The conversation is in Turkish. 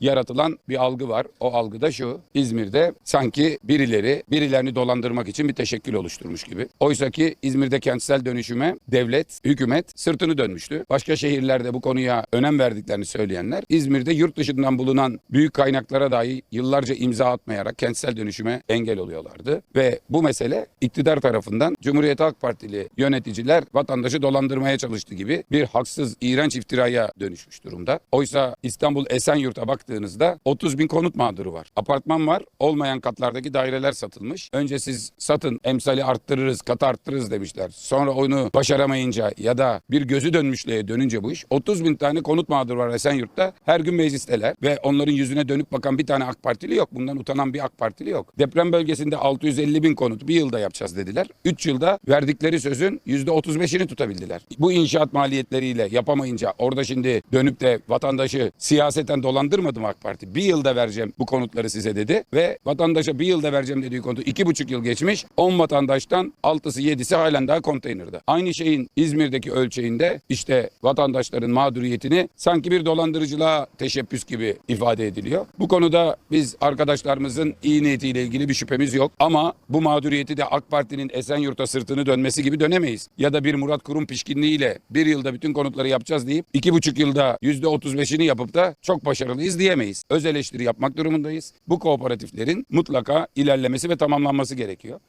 yaratılan bir algı var. O algı da şu. İzmir'de sanki birileri birilerini dolandırmak için bir teşekkül oluşturmuş gibi. Oysa ki İzmir'de kentsel dönüşüme devlet, hükümet sırtını dönmüştü. Başka şehirlerde bu konuya önem verdiklerini söyleyenler İzmir'de yurt dışından bulunan büyük kaynaklara dahi yıllarca imza atmayarak kentsel dönüşüme engel oluyorlardı. Ve bu mesele iktidar tarafından Cumhuriyet Halk Partili yöneticiler vatandaşı dolandırmaya çalıştı gibi bir haksız, iğrenç iftiraya dönüşmüş durumda. Oysa İstanbul Esenyurt'a baktığınızda 30 bin konut mağduru var. Apartman var, olmayan katlardaki daireler satılmış. Önce siz satın, emsali arttırırız, katı arttırırız demişler. Sonra onu başaramayınca ya da bir gözü dönmüşlüğe dönünce bu iş 30 bin tane konut mağduru var Esenyurt'ta. Her gün meclisteler ve onların yüzüne dönüp bakan bir tane AK Partili yok. Bundan utanan bir AK Partili yok. Deprem bölgesinde 650 bin konut bir yılda yapacağız dediler. 3 yılda verdikleri sözün %35'ini tutabildiler. Bu inşaat maliyetleriyle yapamayınca orada şimdi dönüp de vatandaşı siyaseten dolandırmadı mı AK Parti? Bir yılda vereceğim bu konutları size dedi ve vatandaşa bir yılda vereceğim dediği konutu iki buçuk yıl geçmiş. 10 vatandaştan 6'sı 7'si halen daha konteynerde. Aynı şeyin İzmir'deki ölçeğinde işte vatandaşların mağduriyetini sanki bir dolandırıcılığa teşebbüs gibi ifade ediliyor. Bu konuda biz arkadaşlarımızın iyi niyetiyle ilgili bir şüphemiz yok ama bu mağduriyeti de AK Parti'nin Esenyurt'a sırtını dönmesi gibi dönemeyiz. Ya da bir Murat Kurum pişkinliğiyle bir yılda bütün konutları yapacağız deyip iki buçuk yılda yüzde otuz beşini yapıp da çok başarılıyız diyemeyiz. Öz eleştiri yapmak durumundayız. Bu kooperatiflerin mutlaka ilerlemesi ve tamamlanması gerekiyor.